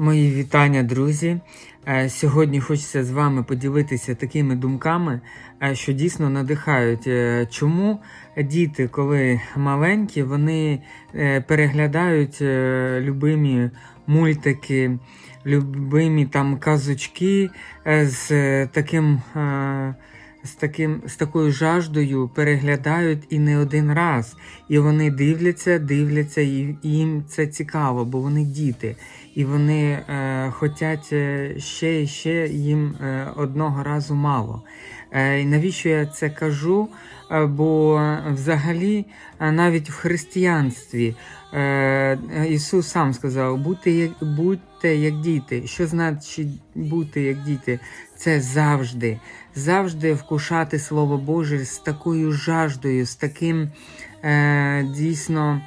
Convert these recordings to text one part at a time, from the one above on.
Мої вітання, друзі. Е, Сьогодні хочеться з вами поділитися такими думками, е, що дійсно надихають. Е, Чому діти, коли маленькі, вони переглядають любимі мультики, любимі там казочки з таким. З, таким, з такою жаждою переглядають і не один раз. І вони дивляться, дивляться, і їм це цікаво, бо вони діти. І вони е, хочуть е, ще і ще їм е, одного разу мало. Е, навіщо я це кажу? Е, бо взагалі е, навіть в християнстві Ісус сам сказав: будьте як, будьте як діти. Що значить бути як діти? Це завжди, завжди вкушати Слово Боже з такою жаждою, з таким дійсно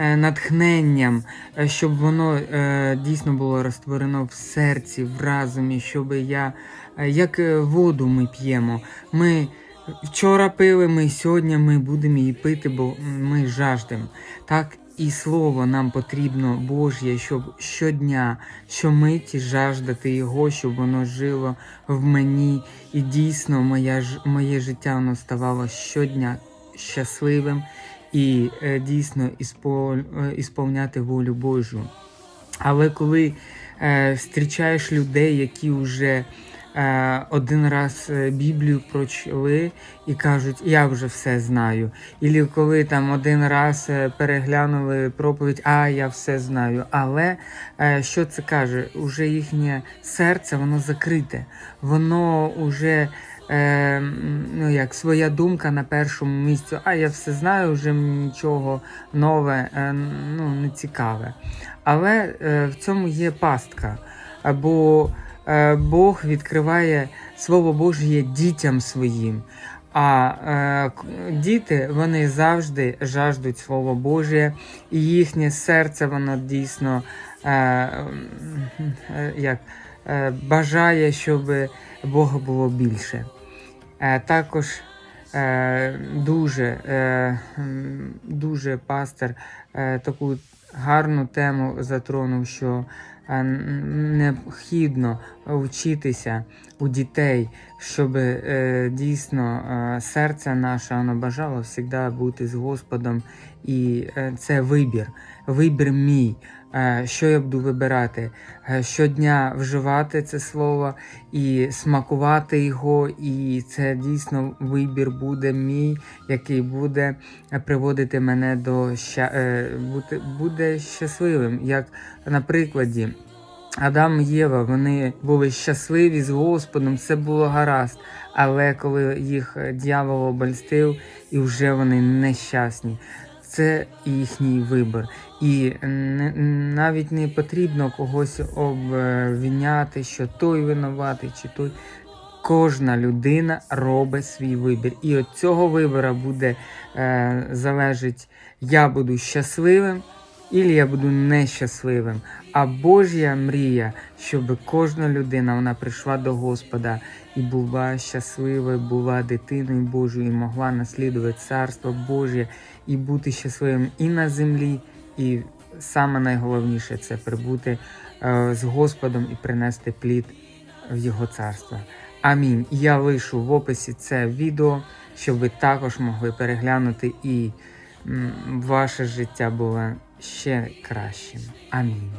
натхненням, е, щоб воно е, дійсно було розтворено в серці, в разумі, щоб я, е, як е, воду ми п'ємо. Ми вчора пили, ми сьогодні ми будемо її пити, бо ми жаждемо. Так і слово нам потрібно Божє, щоб щодня, щомиті жаждати Його, щоб воно жило в мені. І дійсно моя, моє життя воно ставало щодня щасливим і е, дійсно е, ісполняти волю Божу. Але коли е, зустрічаєш людей, які вже е, один раз е, Біблію прочли і кажуть, я вже все знаю. Ілі коли там один раз переглянули проповідь, а я все знаю. Але е, що це каже? Уже їхнє серце, воно закрите, воно вже. Е, ну, як своя думка на першому місці, а я все знаю, вже нічого нове, е, ну, не цікаве. Але е, в цьому є пастка. Бо е, Бог відкриває Слово Божє дітям своїм. А е, діти вони завжди жаждуть Слово Боже, і їхнє серце воно дійсно е, е, як, е, бажає, щоб Бога було більше. Е, також е, дуже, е, дуже пастор таку гарну тему затронув, що необхідно вчитися у дітей, щоб дійсно серце наше воно бажало завжди бути з Господом. І це вибір, вибір мій. Е, Що я буду вибирати? Е, Щодня вживати це слово і смакувати його, і це дійсно вибір буде мій, який буде приводити мене до ща... е, буде щасливим. Як на прикладі, Адам і Єва вони були щасливі з Господом, все було гаразд. Але коли їх дьявол обольстив, і вже вони нещасні. Це їхній вибір. І навіть не потрібно когось обвиняти, що той винуватий, чи той. Кожна людина робить свій вибір. І від цього вибору буде е, залежить, я буду щасливим, або я буду нещасливим. А Божя мрія, щоб кожна людина вона прийшла до Господа і була щасливою, була дитиною Божою, і могла наслідувати Царство Божє і бути щасливим і на землі, і саме найголовніше це прибути е, з Господом і принести плід в Його царство. Амінь. Я лишу в описі це відео, щоб ви також могли переглянути і ваше життя було ще кращим. Амінь.